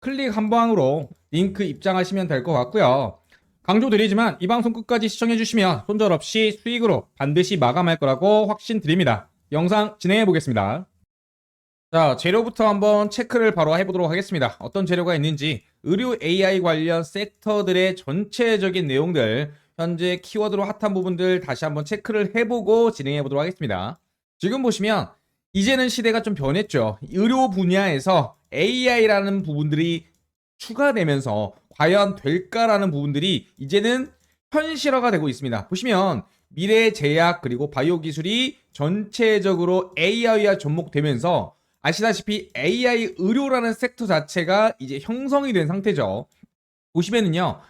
클릭 한 방으로 링크 입장하시면 될 것 같고요. 강조드리지만 이 방송 끝까지 시청해주시면 손절 없이 수익으로 반드시 마감할 거라고 확신드립니다. 영상 진행해 보겠습니다. 자, 재료부터 한번 체크를 바로 해보도록 하겠습니다. 어떤 재료가 있는지 의료 AI 관련 섹터들의 전체적인 내용들 현재 키워드로 핫한 부분들 다시 한번 체크를 해보고 진행해 보도록 하겠습니다. 지금 보시면 이제는 시대가 좀 변했죠. 의료 분야에서 AI라는 부분들이 추가되면서 과연 될까라는 부분들이 이제는 현실화가 되고 있습니다. 보시면 미래 제약 그리고 바이오 기술이 전체적으로 AI와 접목되면서 아시다시피 AI 의료라는 섹터 자체가 이제 형성이 된 상태죠. 보시면은요.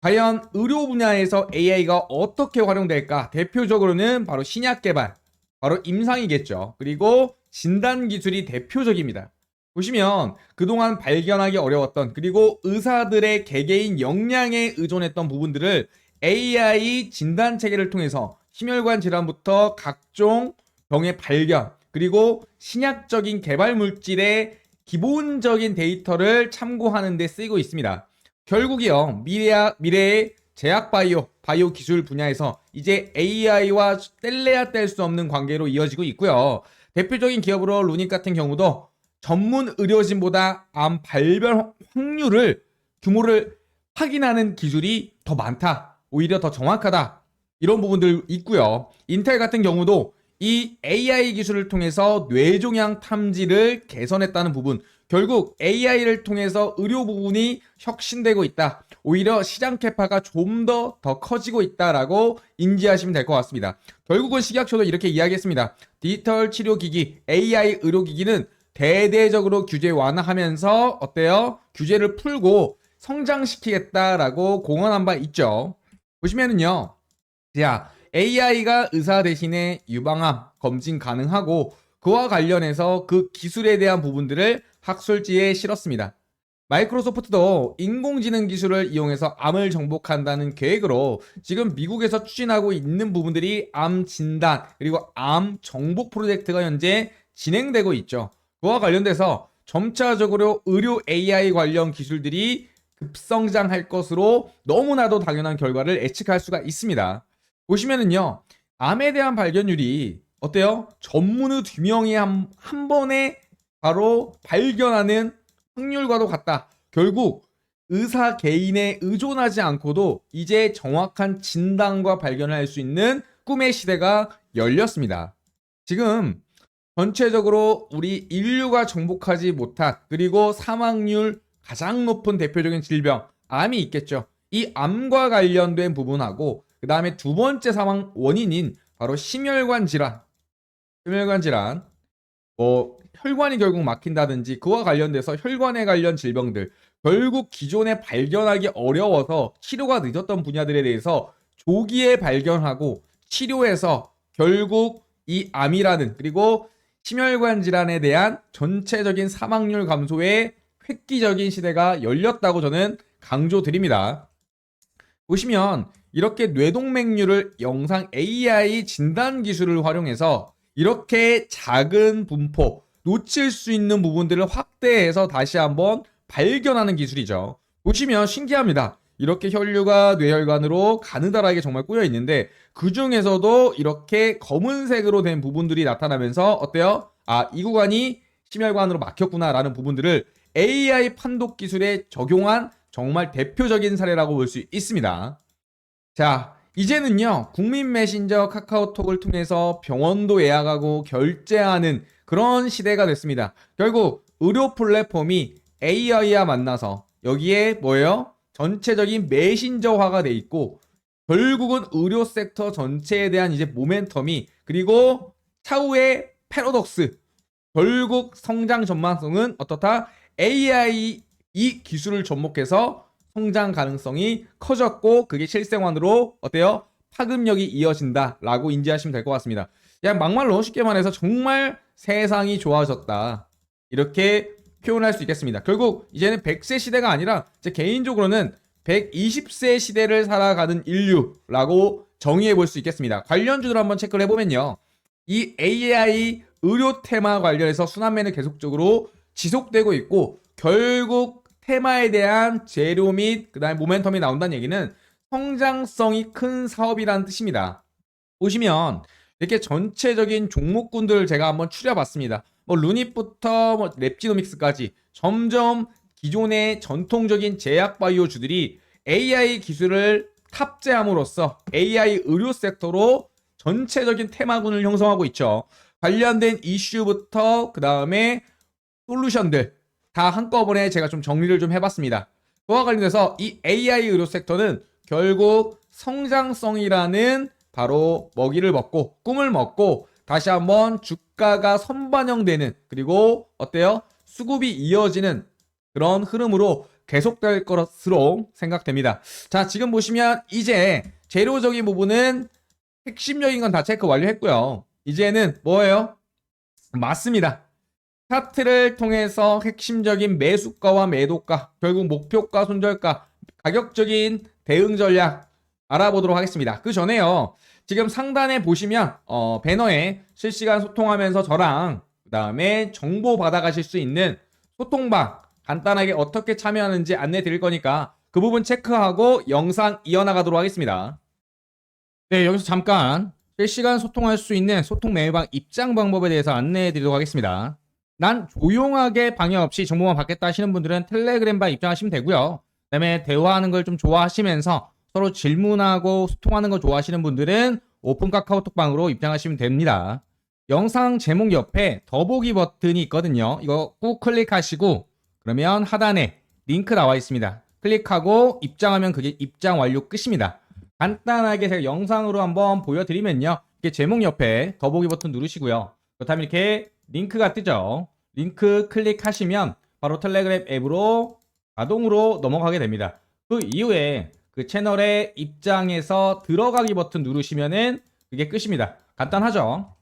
과연 의료 분야에서 AI가 어떻게 활용될까? 대표적으로는 바로 신약 개발, 바로 임상이겠죠. 그리고 진단 기술이 대표적입니다. 보시면 그동안 발견하기 어려웠던 그리고 의사들의 개개인 역량에 의존했던 부분들을 AI 진단 체계를 통해서 심혈관 질환부터 각종 병의 발견 그리고 신약적인 개발 물질의 기본적인 데이터를 참고하는 데 쓰이고 있습니다. 결국이요 미래 미래의 제약 바이오 바이오 기술 분야에서 이제 AI와 뗄래야 뗄 수 없는 관계로 이어지고 있고요. 대표적인 기업으로 루닉 같은 경우도 전문 의료진보다 암 발병 확률을 규모를 확인하는 기술이 더 많다. 오히려 더 정확하다. 이런 부분들 있고요. 인텔 같은 경우도 이 AI 기술을 통해서 뇌종양 탐지를 개선했다는 부분. 결국 AI를 통해서 의료 부분이 혁신되고 있다. 오히려 시장 캐파가 좀 더더 커지고 있다라고 인지하시면 될 것 같습니다. 결국은 식약처도 이렇게 이야기했습니다. 디지털 치료 기기, AI 의료 기기는 대대적으로 규제 완화하면서 어때요? 규제를 풀고 성장시키겠다라고 공언한 바 있죠. 보시면은요. 자, AI가 의사 대신에 유방암 검진 가능하고 그와 관련해서 그 기술에 대한 부분들을 학술지에 실었습니다. 마이크로소프트도 인공지능 기술을 이용해서 암을 정복한다는 계획으로 지금 미국에서 추진하고 있는 부분들이 암 진단 그리고 암 정복 프로젝트가 현재 진행되고 있죠. 그와 관련돼서 점차적으로 의료 AI 관련 기술들이 급성장할 것으로 너무나도 당연한 결과를 예측할 수가 있습니다. 보시면은요, 암에 대한 발견율이 어때요? 전문의 두 명이 한, 한 번에 바로 발견하는 확률과도 같다. 결국 의사 개인에 의존하지 않고도 이제 정확한 진단과 발견을 할수 있는 꿈의 시대가 열렸습니다. 지금 전체적으로 우리 인류가 정복하지 못한 그리고 사망률 가장 높은 대표적인 질병 암이 있겠죠. 이 암과 관련된 부분하고 그 다음에 두 번째 사망 원인인 바로 심혈관 질환, 심혈관 질환, 뭐 혈관이 결국 막힌다든지 그와 관련돼서 혈관에 관련 질병들. 결국 기존에 발견하기 어려워서 치료가 늦었던 분야들에 대해서 조기에 발견하고 치료해서 결국 이 암이라는 그리고 심혈관 질환에 대한 전체적인 사망률 감소에 획기적인 시대가 열렸다고 저는 강조드립니다. 보시면 이렇게 뇌동맥류를 영상 AI 진단 기술을 활용해서 이렇게 작은 분포, 놓칠 수 있는 부분들을 확대해서 다시 한번 발견하는 기술이죠. 보시면 신기합니다. 이렇게 혈류가 뇌혈관으로 가느다랗게 정말 꾸려 있는데 그 중에서도 이렇게 검은색으로 된 부분들이 나타나면서 어때요? 아, 이 구간이 심혈관으로 막혔구나라는 부분들을 AI 판독 기술에 적용한 정말 대표적인 사례라고 볼 수 있습니다. 자, 이제는요, 국민 메신저 카카오톡을 통해서 병원도 예약하고 결제하는 그런 시대가 됐습니다. 결국 의료 플랫폼이 AI와 만나서 여기에 뭐예요? 전체적인 메신저화가 돼 있고 결국은 의료 섹터 전체에 대한 이제 모멘텀이 그리고 차후의 패러독스 결국 성장 전망성은 어떻다? AI 이 기술을 접목해서 성장 가능성이 커졌고 그게 실생활으로 어때요? 파급력이 이어진다라고 인지하시면 될 것 같습니다. 그냥 막말로 쉽게 말해서 정말 세상이 좋아졌다. 이렇게 표현할 수 있겠습니다. 결국 이제는 100세 시대가 아니라 제 개인적으로는 120세 시대를 살아가는 인류라고 정의해 볼 수 있겠습니다. 관련주들 한번 체크를 해보면요. 이 AI 의료 테마 관련해서 순환매는 계속적으로 지속되고 있고 결국 테마에 대한 재료 및 그다음에 모멘텀이 나온다는 얘기는 성장성이 큰 사업이라는 뜻입니다. 보시면 이렇게 전체적인 종목군들을 제가 한번 추려봤습니다. 뭐 루닛부터 뭐 랩지노믹스까지 점점 기존의 전통적인 제약 바이오주들이 AI 기술을 탑재함으로써 AI 의료 섹터로 전체적인 테마군을 형성하고 있죠. 관련된 이슈부터 그 다음에 솔루션들 다 한꺼번에 제가 좀 정리를 좀 해봤습니다. 그와 관련해서 이 AI 의료 섹터는 결국 성장성이라는 바로 먹이를 먹고 꿈을 먹고 다시 한번 주가가 선반영되는 그리고 어때요? 수급이 이어지는 그런 흐름으로 계속될 것으로 생각됩니다. 자, 지금 보시면 이제 재료적인 부분은 핵심적인 건 다 체크 완료했고요. 이제는 뭐예요? 맞습니다. 차트를 통해서 핵심적인 매수가와 매도가, 결국 목표가, 손절가, 가격적인 대응 전략 알아보도록 하겠습니다. 그 전에요. 지금 상단에 보시면 어, 배너에 실시간 소통하면서 저랑 그 다음에 정보 받아가실 수 있는 소통방 간단하게 어떻게 참여하는지 안내 드릴 거니까 그 부분 체크하고 영상 이어나가도록 하겠습니다. 네, 여기서 잠깐 실시간 소통할 수 있는 소통 메뉴방 입장 방법에 대해서 안내해 드리도록 하겠습니다. 난 조용하게 방해 없이 정보만 받겠다 하시는 분들은 텔레그램방 입장하시면 되고요. 그다음에 대화하는 걸 좀 좋아하시면서 서로 질문하고 소통하는 거 좋아하시는 분들은 오픈 카카오톡방으로 입장하시면 됩니다. 영상 제목 옆에 더보기 버튼이 있거든요. 이거 꾹 클릭하시고 그러면 하단에 링크 나와 있습니다. 클릭하고 입장하면 그게 입장 완료 끝입니다. 간단하게 제가 영상으로 한번 보여드리면요. 이게 제목 옆에 더보기 버튼 누르시고요. 그렇다면 이렇게 링크가 뜨죠. 링크 클릭하시면 바로 텔레그램 앱으로 자동으로 넘어가게 됩니다. 그 이후에 그 채널의 입장에서 들어가기 버튼 누르시면은 그게 끝입니다. 간단하죠?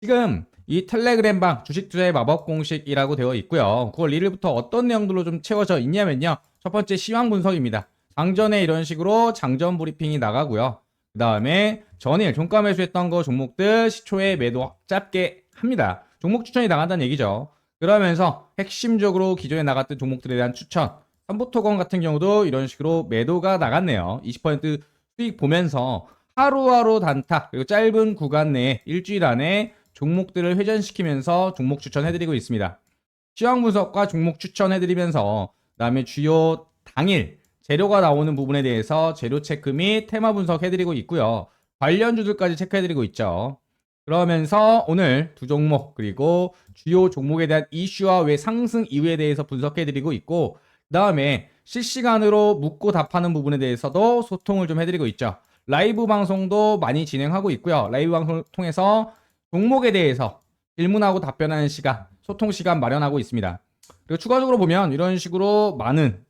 지금 이 텔레그램 방 주식 투자의 마법 공식이라고 되어 있고요. 9월 1일부터 어떤 내용들로 좀 채워져 있냐면요. 첫 번째 시황 분석입니다. 장전에 이런 식으로 장전 브리핑이 나가고요. 그 다음에 전일 종가 매수했던 거 종목들 시초에 매도 짧게 합니다. 종목 추천이 나간다는 얘기죠. 그러면서 핵심적으로 기존에 나갔던 종목들에 대한 추천. 삼보토건 같은 경우도 이런 식으로 매도가 나갔네요. 20% 수익 보면서 하루하루 단타 그리고 짧은 구간 내에 일주일 안에 종목들을 회전시키면서 종목 추천해드리고 있습니다. 시황 분석과 종목 추천해드리면서 그다음에 주요 당일 재료가 나오는 부분에 대해서 재료 체크 및 테마 분석해드리고 있고요. 관련주들까지 체크해드리고 있죠. 그러면서 오늘 두 종목 그리고 주요 종목에 대한 이슈와 왜 상승 이유에 대해서 분석해드리고 있고 그 다음에 실시간으로 묻고 답하는 부분에 대해서도 소통을 좀 해드리고 있죠. 라이브 방송도 많이 진행하고 있고요. 라이브 방송을 통해서 종목에 대해서 질문하고 답변하는 시간, 소통 시간 마련하고 있습니다. 그리고 추가적으로 보면 이런 식으로 많은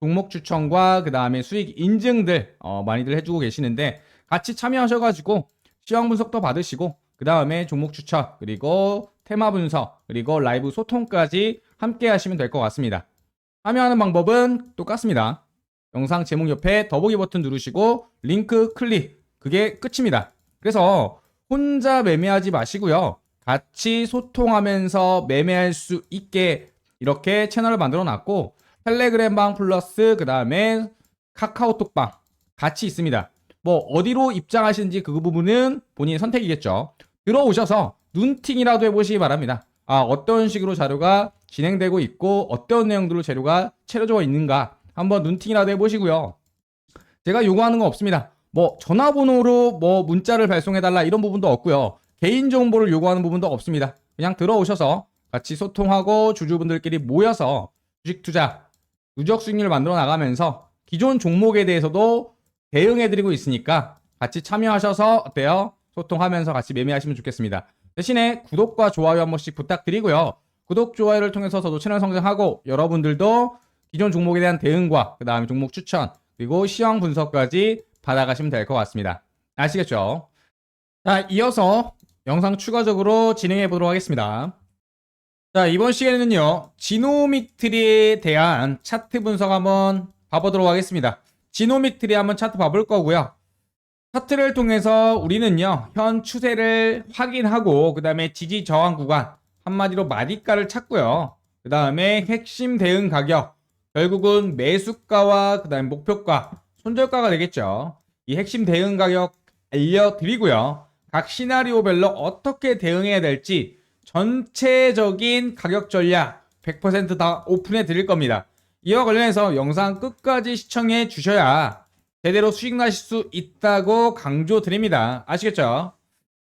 종목 추천과 그 다음에 수익 인증들 어, 많이들 해주고 계시는데 같이 참여하셔가지고 시황 분석도 받으시고 그 다음에 종목 추천 그리고 테마 분석 그리고 라이브 소통까지 함께 하시면 될 것 같습니다. 참여하는 방법은 똑같습니다. 영상 제목 옆에 더보기 버튼 누르시고 링크 클릭 그게 끝입니다. 그래서 혼자 매매하지 마시고요. 같이 소통하면서 매매할 수 있게 이렇게 채널을 만들어 놨고 텔레그램 방 플러스 그 다음에 카카오톡 방 같이 있습니다. 뭐 어디로 입장하시는지 그 부분은 본인 선택이겠죠. 들어오셔서 눈팅이라도 해보시기 바랍니다. 아 어떤 식으로 자료가 진행되고 있고 어떤 내용들로 재료가 채워져 있는가 한번 눈팅이라도 해보시고요. 제가 요구하는 건 없습니다. 뭐 전화번호로 뭐 문자를 발송해달라 이런 부분도 없고요. 개인 정보를 요구하는 부분도 없습니다. 그냥 들어오셔서 같이 소통하고 주주분들끼리 모여서 주식 투자 누적 수익률을 만들어 나가면서 기존 종목에 대해서도 대응해드리고 있으니까 같이 참여하셔서 어때요? 소통하면서 같이 매매하시면 좋겠습니다. 대신에 구독과 좋아요 한 번씩 부탁드리고요. 구독, 좋아요를 통해서 저도 채널 성장하고 여러분들도 기존 종목에 대한 대응과 그 다음에 종목 추천 그리고 시황 분석까지 받아가시면 될 것 같습니다. 아시겠죠? 자, 이어서 영상 추가적으로 진행해 보도록 하겠습니다. 자, 이번 시간에는요, 지노믹 트리에 대한 차트 분석 한번 봐보도록 하겠습니다. 지노믹 트리 한번 차트 봐볼 거고요. 차트를 통해서 우리는요, 현 추세를 확인하고, 그 다음에 지지 저항 구간, 한마디로 마디가를 찾고요. 그 다음에 핵심 대응 가격, 결국은 매수가와 그 다음에 목표가, 손절가가 되겠죠. 이 핵심 대응 가격 알려드리고요. 각 시나리오별로 어떻게 대응해야 될지 전체적인 가격 전략 100%다 오픈해 드릴 겁니다. 이와 관련해서 영상 끝까지 시청해 주셔야 제대로 수익 나실 수 있다고 강조 드립니다. 아시겠죠?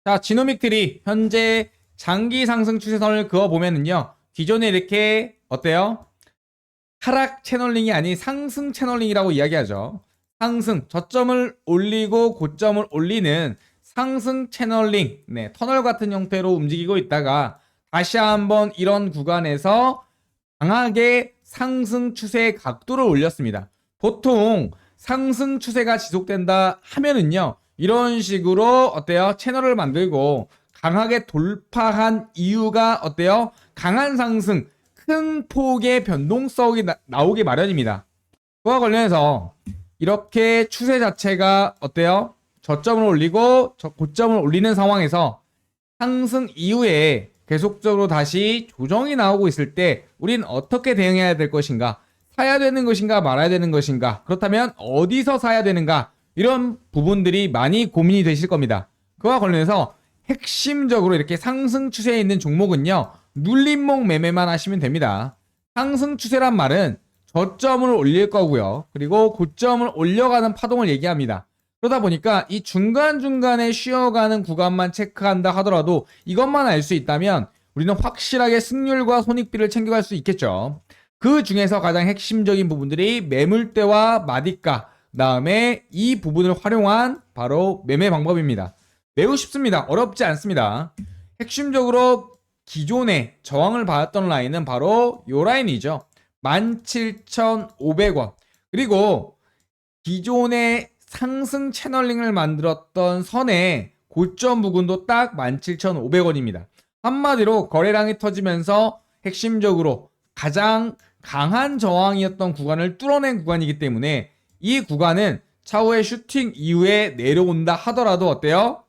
자, 지노믹 트리 현재 장기 상승 추세선을 그어 보면은요. 기존에 이렇게 어때요? 하락 채널링이 아닌 상승 채널링이라고 이야기하죠. 상승 저점을 올리고 고점을 올리는 상승 채널링, 네, 터널 같은 형태로 움직이고 있다가 다시 한번 이런 구간에서 강하게 상승 추세의 각도를 올렸습니다. 보통 상승 추세가 지속된다 하면은요, 이런 식으로 어때요? 채널을 만들고 강하게 돌파한 이유가 어때요? 강한 상승, 큰 폭의 변동성이 나, 나오기 마련입니다. 그와 관련해서 이렇게 추세 자체가 어때요? 저점을 올리고 저 고점을 올리는 상황에서 상승 이후에 계속적으로 다시 조정이 나오고 있을 때 우린 어떻게 대응해야 될 것인가? 사야 되는 것인가 말아야 되는 것인가? 그렇다면 어디서 사야 되는가? 이런 부분들이 많이 고민이 되실 겁니다. 그와 관련해서 핵심적으로 이렇게 상승 추세에 있는 종목은요. 눌림목 매매만 하시면 됩니다. 상승 추세란 말은 저점을 올릴 거고요. 그리고 고점을 올려가는 파동을 얘기합니다. 그러다 보니까 이 중간중간에 쉬어가는 구간만 체크한다 하더라도 이것만 알 수 있다면 우리는 확실하게 승률과 손익비를 챙겨갈 수 있겠죠. 그 중에서 가장 핵심적인 부분들이 매물대와 마디가, 다음에 이 부분을 활용한 바로 매매 방법입니다. 매우 쉽습니다. 어렵지 않습니다. 핵심적으로 기존에 저항을 받았던 라인은 바로 요 라인이죠. 17,500원. 그리고 기존에 상승 채널링을 만들었던 선의 고점 부근도 딱 17,500원입니다. 한마디로 거래량이 터지면서 핵심적으로 가장 강한 저항이었던 구간을 뚫어낸 구간이기 때문에 이 구간은 차후에 슈팅 이후에 내려온다 하더라도 어때요?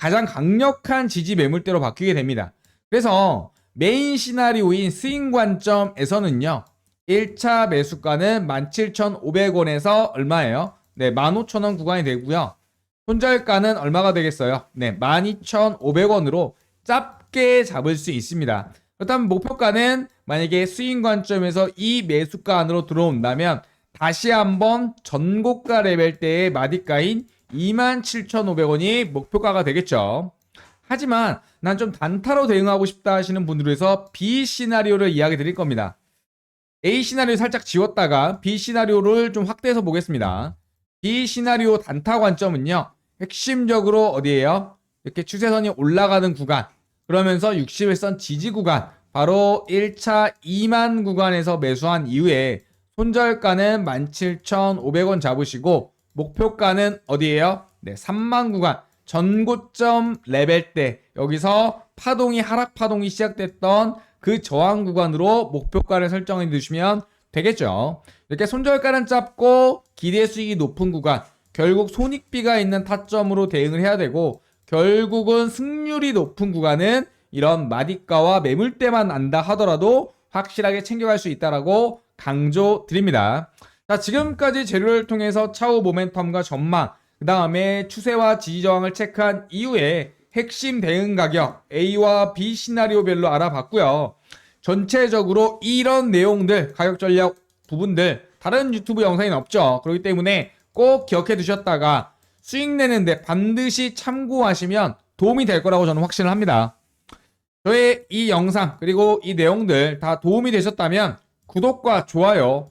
가장 강력한 지지 매물대로 바뀌게 됩니다. 그래서 메인 시나리오인 스윙 관점에서는요. 1차 매수가는 17,500원에서 얼마예요? 네, 15,000원 구간이 되고요. 손절가는 얼마가 되겠어요? 네, 12,500원으로 짧게 잡을 수 있습니다. 그렇다면 목표가는 만약에 스윙 관점에서 이 매수가 안으로 들어온다면 다시 한번 전고가 레벨대의 마디가인 27,500원이 목표가가 되겠죠. 하지만 난 좀 단타로 대응하고 싶다 하시는 분들에서 B 시나리오를 이야기 드릴 겁니다. A 시나리오 살짝 지웠다가 B 시나리오를 좀 확대해서 보겠습니다. B 시나리오 단타 관점은요. 핵심적으로 어디예요? 이렇게 추세선이 올라가는 구간. 그러면서 60일선 지지 구간. 바로 1차 2만 구간에서 매수한 이후에 손절가는 17,500원 잡으시고 목표가는 어디예요? 네, 3만 구간. 전고점 레벨대 여기서 파동이 하락 파동이 시작됐던 그 저항 구간으로 목표가를 설정해 두시면 되겠죠. 이렇게 손절가는 짧고 기대 수익이 높은 구간, 결국 손익비가 있는 타점으로 대응을 해야 되고 결국은 승률이 높은 구간은 이런 마디가와 매물대만 안다 하더라도 확실하게 챙겨갈 수 있다라고 강조 드립니다. 자, 지금까지 재료를 통해서 차후 모멘텀과 전망, 그 다음에 추세와 지지 저항을 체크한 이후에 핵심 대응 가격 A와 B 시나리오별로 알아봤고요. 전체적으로 이런 내용들, 가격 전략 부분들 다른 유튜브 영상에는 없죠. 그렇기 때문에 꼭 기억해 두셨다가 수익 내는데 반드시 참고하시면 도움이 될 거라고 저는 확신을 합니다. 저의 이 영상 그리고 이 내용들 다 도움이 되셨다면 구독과 좋아요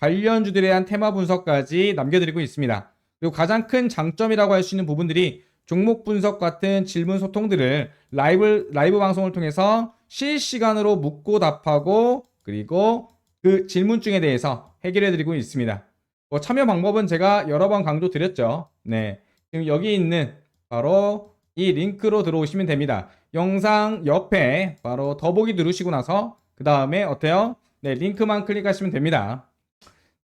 관련주들에 대한 테마 분석까지 남겨드리고 있습니다. 그리고 가장 큰 장점이라고 할 수 있는 부분들이 종목 분석 같은 질문 소통들을 라이브, 라이브 방송을 통해서 실시간으로 묻고 답하고 그리고 그 질문중에 대해서 해결해 드리고 있습니다. 뭐 참여 방법은 제가 여러 번 강조 드렸죠. 네. 지금 여기 있는 바로 이 링크로 들어오시면 됩니다. 영상 옆에 바로 더보기 누르시고 나서 그 다음에 어때요? 네, 링크만 클릭하시면 됩니다.